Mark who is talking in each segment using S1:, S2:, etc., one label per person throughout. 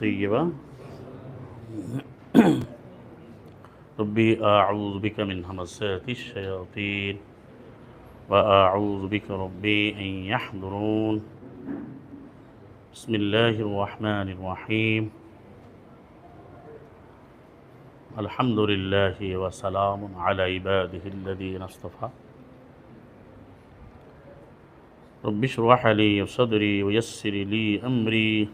S1: طيبة. ربي أعوذ بك من همسات الشياطين وأعوذ بك ربي أن يحضرون. بسم الله الرحمن الرحيم. الحمد لله وسلام على عباده الذين اصطفى. رب اشرح لي صدري ويسر لي أمري.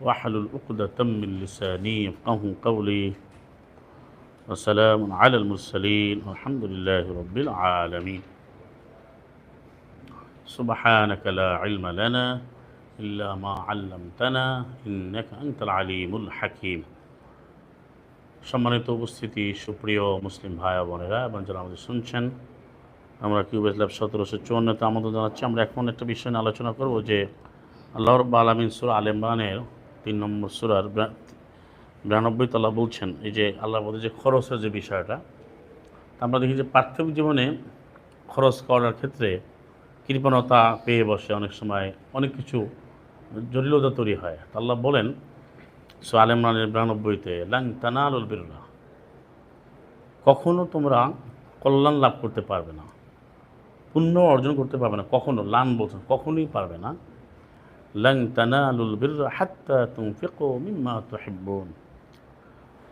S1: واحلل عقدة من لساني يفقه قولي وسلام على المرسلين والحمد لله رب العالمين سبحانك لا علم لنا إلا ما علمتنا إنك أنت العليم الحكيم সম্মানিত উপস্থিতি সুপ্রিয় মুসলিম ভাই বোনেরা এবং যারা আমাদের শুনছেন আমরা কিউবেস ল্যাব সতেরোশো চুয়ান্নতে আমন্ত্রণ জানাচ্ছি আমরা এখন একটা বিষয় নিয়ে আলোচনা করব যে আল্লাহ রব্বা আলমিন সুর আলেমরানের তিন নম্বর সুরার বিরানব্বই তলা বলছেন, এই যে আল্লাহ মধ্যে যে খরচের যে বিষয়টা আমরা দেখি যে পার্থিব জীবনে খরচ করার ক্ষেত্রে কৃপণতা পেয়ে বসে অনেক সময় অনেক কিছু জটিলতা তৈরি হয়। তা আল্লাহ বলেন সো আলেমরানের বিরানব্বইতে, লাং তানালুল বিরলা কখনো তোমরা কল্যাণ লাভ করতে পারবে না, পুণ্য অর্জন করতে পারবে না, কখনো, লান বলছেন, কখনোই পারবে না। মিম্মা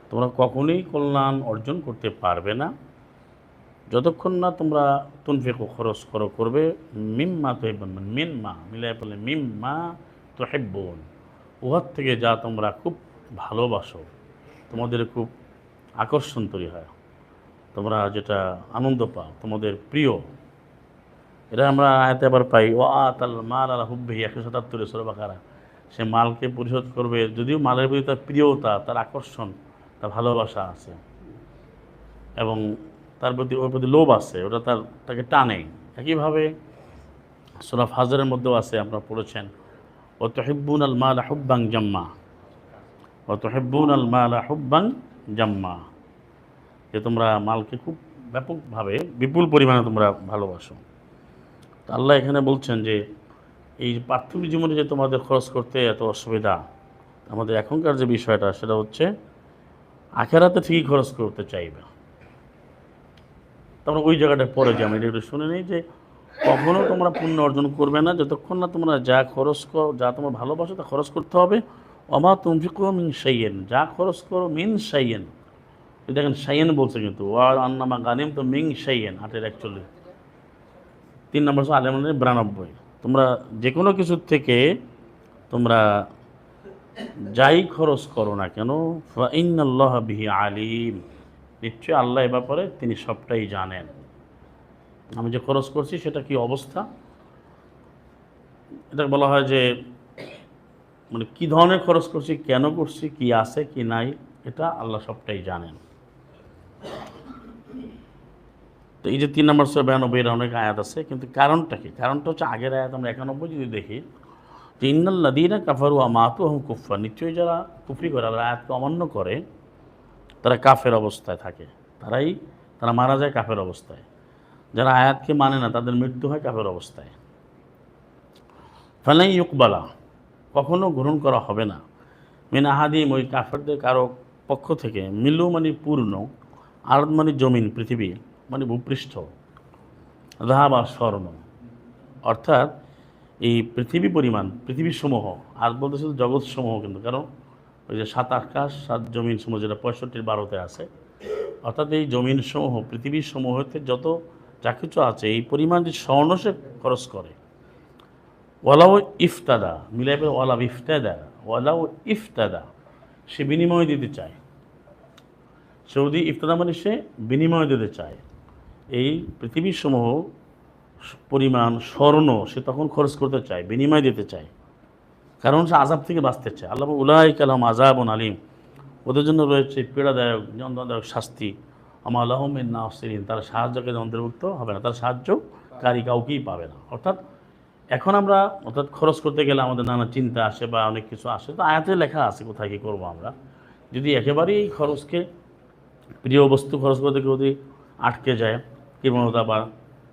S1: তোমরা কখনোই কল্যাণ অর্জন করতে পারবে না। যতক্ষণ না তোমরা তুনফিকু খরচ করো করবে, মিম্মা তুহিব্বুন মানে মিনমা মিলাই বলে মিম্মা তুহিব্বুন। উহার থেকে যা তোমরা খুব ভালোবাসো, তোমাদের খুব আকর্ষণ তৈরি হয়। তোমরা যেটা আনন্দ পাও, তোমাদের প্রিয়। এটা আমরা আয়তে আবার পাই ও আতাল মাল আলা হুব্বেহি একশো সাতাত্তরে সরবাকারা সে মালকে পরিশোধ করবে, যদিও মালের প্রতি তার প্রিয়তা, তার আকর্ষণ, তার ভালোবাসা আছে এবং তার প্রতি, ওর প্রতি লোভ আছে, ওটা তার, তাকে টানে। একইভাবে সোরাফ হাজারের মধ্যেও আছে, আপনারা পড়েছেন ও তহিব্বুন আল মাল হুব্বাং জাম্মা। ও তহিব্বুন আল মাল হুব্বাং জাম্মা। যে তোমরা মালকে খুব ব্যাপকভাবে, বিপুল পরিমাণে তোমরা ভালোবাসো। আল্লাহ এখানে বলছেন যে, এই পার্থিব জীবনে যে তোমাদের খরচ করতে এত অসুবিধা, আমাদের এখনকার যে বিষয়টা সেটা হচ্ছে, আখেরাতে ঠিকই খরচ করতে চাইবে। তোমরা ওই জায়গাটা পরে যে আমি একটু শুনে নিই যে কখনও তোমরা পুণ্য অর্জন করবে না, যতক্ষণ না তোমরা যা খরচ করো, যা তোমার ভালোবাসো তা খরচ করতে হবে। অমা তুমফিকো মিন সাইয়েন যা খরচ করো মিন সাইয়েন দেখেন সাইয়েন বলছে কিন্তু ওয়ার আন্নামা গানিম তো মিং সাইয়েন আটের একচল্লিশ তিন নম্বর হচ্ছে আলেমানের বিরানব্বই। তোমরা যে কোনো কিছুর থেকে তোমরা যাই খরচ করো না কেন ফাইনাল্লাহ বিহি আলিম। নিশ্চয়ই আল্লাহ এ ব্যাপারে তিনি সবটাই জানেন। আমি যে খরচ করছি সেটা কি অবস্থা? এটা বলা হয় যে মানে কী ধরনের খরচ করছি, কেন করছি, কি আছে, কি নাই, এটা আল্লাহ সবটাই জানেন। তো এই যে তিন নম্বর সে বিরানব্বই এর অনেক আয়াত আছে, কিন্তু কারণটা কি? কারণটা হচ্ছে আগের আয়াত আমরা একানব্বই যদি দেখি, যে ইন্নাল্লাদিনা কাফারু আমাতু হম কুফা নিশ্চয়ই যারা কুফরি করে, তারা আয়াতকে অমান্য করে, তারা কাফের অবস্থায় থাকে। তারাই, তারা মারা যায় কাফের অবস্থায়। যারা আয়াতকে মানে না, তাদের মৃত্যু হয় কাফের অবস্থায়। ফেলাই ইউকবালা, কখনো গ্রহণ করা হবে না। মিন আহাদিম ওই কাফেরদের কারও পক্ষ থেকে মিলু মানে পূর্ণ, আরদ মানে জমিন পৃথিবী মানে ভূপৃষ্ঠ। রাহা বা স্বর্ণ। অর্থাৎ এই পৃথিবী পরিমাণ পৃথিবীর সমূহ আর বলতে শুধু জগৎ সমূহ কিন্তু, কারণ ওই যে সাত আকাশ, সাত জমিন সমূহ যেটা পঁয়ষট্টির বারোতে আছে, অর্থাৎ এই জমিন সমূহ পৃথিবীর সমূহতে যত যা কিছু আছে, এই পরিমাণ যে স্বর্ণ সে খরচ করে। ওয়ালাও ইফতাদা মিলাইবে ওয়ালাও ইফতাদা ওয়ালাও ইফতাদা, সে বিনিময় দিতে চায়। সৌদি ইফতাদা মানে সে বিনিময় দিতে চায়। এই পৃথিবীর সমূহ পরিমাণ স্বর্ণ সে তখন খরচ করতে চায়, বিনিময় দিতে চায়। কারণ সে আজাব থেকে বাঁচতে চায়। আল্লাহ উলাই কালাম আজাব আলিম। ওদের জন্য রয়েছে পীড়াদায়ক যন্ত্রণাদায়ক শাস্তি। আমা আল্লাহমিন নাসরিন। তারা সাহায্যকে অন্তর্ভুক্ত হবে না। তার সাহায্য সাহায্যকারী কাউকেই পাবে না। অর্থাৎ এখন আমরা, অর্থাৎ খরচ করতে গেলে আমাদের নানা চিন্তা আসে বা অনেক কিছু আসে। তো আয়াতে লেখা আছে কোথায় কী করব আমরা? যদি একেবারেই খরচকে, প্রিয় বস্তু খরচ করতে কেউ যদি আটকে যায় কৃপণতা বা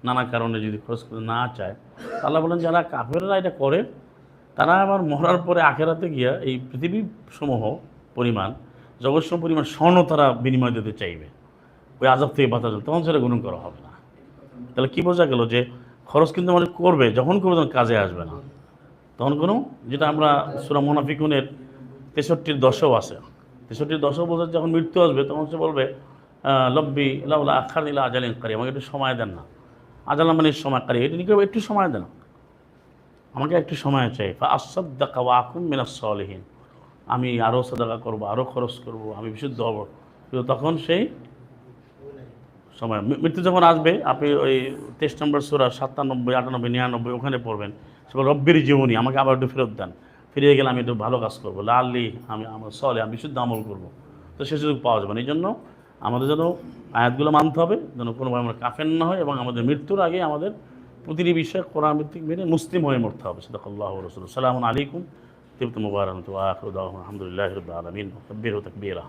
S1: নানা কারণে যদি খরচ করতে না চায় তাহলে বলেন যারা কাফেররা এটা করে, তারা আবার মরার পরে আখেরাতে গিয়া এই পৃথিবী সমূহ পরিমাণ জগৎসম পরিমাণ স্বর্ণ তারা বিনিময় দিতে চাইবে। ওই আজাব থেকে বাঁচার জন্য। তখন সেটা গ্রহণ করা হবে না। তাহলে কী বোঝা গেল যে খরচ কিন্তু মানুষ করবে, যখন করবে তখন কাজে আসবে না। তখন কোনো, যেটা আমরা সুরা মোনাফিকুনের তেষট্টির দশও আছে। তেষট্টির দশও বোঝা যখন মৃত্যু আসবে, তখন সে বলবে লব্বি লাউলা আখার নিলা আজালিন কারি আমাকে একটু সময় দেন না। আজালা মানে সময় কারি এটা নিকে একটু সময় দেন। আমাকে একটু সময় চাই। আসাদ্দাকা ওয়াকুম মিনাস সলিহীন। আমি আরও সদাকা করব আরও খরচ করব, আমি বিশুদ্ধ হব। কিন্তু তখন সেই সময় মৃত্যু যখন আসবে, আপনি ওই তেইশ নম্বর সুরা সাতানব্বই, আটানব্বই, নিরানব্বই ওখানে পড়বেন। সে রব্বির জীবনী। আমাকে আবার একটু ফেরত দেন। ফিরে গেলে আমি একটু ভালো কাজ করব। লাল্লি আমি আমার সলে আমি বিশুদ্ধ আমল করব। তো সে সুযোগ পাওয়া যাবে না। এই জন্য আমাদের যেন আয়াতগুলো মানতে হবে, যেন কোনোভাবে আমরা কাফেন না হয় এবং আমাদের মৃত্যুর আগে আমাদের প্রতিটি বিষয়ে কোরআন ভিত্তিক মেনে মুসলিম হয়ে মরতে হবে। সেটা আল্লাহ রসুল সালাম আলাইকুম। তিবত মুবারক। আলহামদুলিল্লাহ রবিল আলমিন। তকবির তকবীরা।